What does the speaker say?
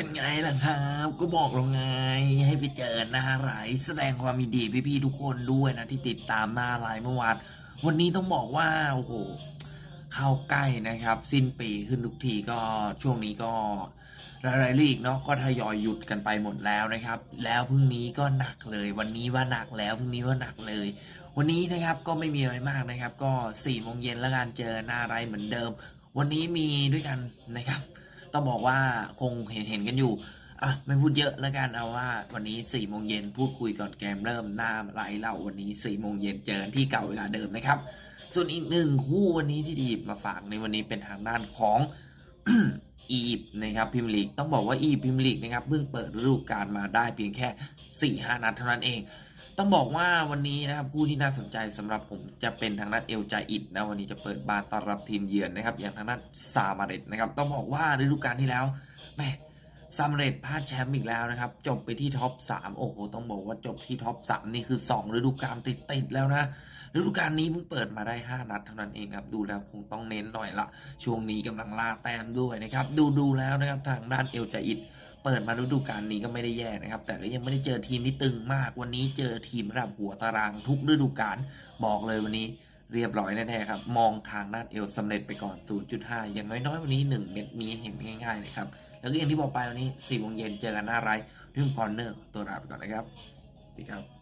เป็นไงล่ะครับ ก็บอกแล้วไง ให้ไปเจอหน้าไหลแสดงความยินดีพี่ๆทุกคนด้วยนะที่ติดตามหน้าไหลเมื่อวานวันนี้ต้องบอกว่าโอ้โหเข้าใกล้นะครับ สิ้นปีขึ้นทุกทีก็ช่วงนี้ก็หลายลีกเนาะก็ทยอยหยุดกันไปหมดแล้วนะครับ แล้วพรุ่งนี้ก็หนักเลย วันนี้ว่าหนักแล้วพรุ่งนี้ว่าหนักเลย วันนี้นะครับก็ไม่มีอะไรมากนะครับ ก็สี่โมงเย็นแล้วกันเจอหน้าไรเหมือนเดิม วันนี้มีด้วยกันนะครับ ต้องบอกว่าคงเห็นเห็นกันอยู่อะไม่พูดเยอะแล้วกันเอาว่า วันนี้สี่โมงเย็นพูดคุยก่อนเกมเริ่มหน้าไรเราวันนี้สี่โมงเย็นเจอกันที่เก่าเวลาเดิมนะครับ ส่วนอีกหนึ่งคู่วันนี้ที่ดีบมาฝากในวันนี้เป็นทางด้านของอียิปต์นะครับพิมลีกต้องบอกว่าอียิปต์พิมลีกนะครับเพิ่งเปิดฤดูกาลมาได้เพียงแค่4ี่ห้านัดเท่านั้นเอง ต้องบอกว่าวันนี้นะครับคู่ที่น่าสนใจสำหรับผมจะเป็นทางด้านเอลจาอิดนะวันนี้จะเปิดบานต้อนรับทีมเยือนนะครับ อย่างทางด้านซามาเรตนะครับ ต้องบอกว่าฤดูกาลที่แล้วแม่ซามาเรตพลาดแชมป์อีกแล้วนะครับ จบไปที่ท็อป3โอ้โหต้องบอกว่าจบที่ท็อป3นี่คือ 2 ฤดูกาลติดๆแล้วนะฤดูกาลนี้เพิ่งเปิดมาได้ 5 นัดเท่านั้นเองครับ ดูแล้วคงต้องเน้นหน่อยละช่วงนี้กำลังล่าแต้มด้วยนะครับ ดูดูแล้วนะครับทางด้านเอลจาอิด เปิดมาฤดูกาลนี้ก็ไม่ได้แย่นะครับ แต่ก็ยังไม่ได้เจอทีมที่ตึงมาก วันนี้เจอทีมระดับหัวตารางทุกฤดูกาลบอกเลยวันนี้เรียบร้อยแน่ๆครับ มองทางด้านเอลสำเร็จไปก่อน 0.5 อย่างน้อยๆ วันนี้ 1 เม็ดมีเห็นง่ายๆนะครับ แล้วก็อย่างที่บอกไปวันนี้4โมงเย็นเจอกันหน้าไรที่มคอนเนอร์ตัวลาไปก่อนนะครับสวัสดีครับ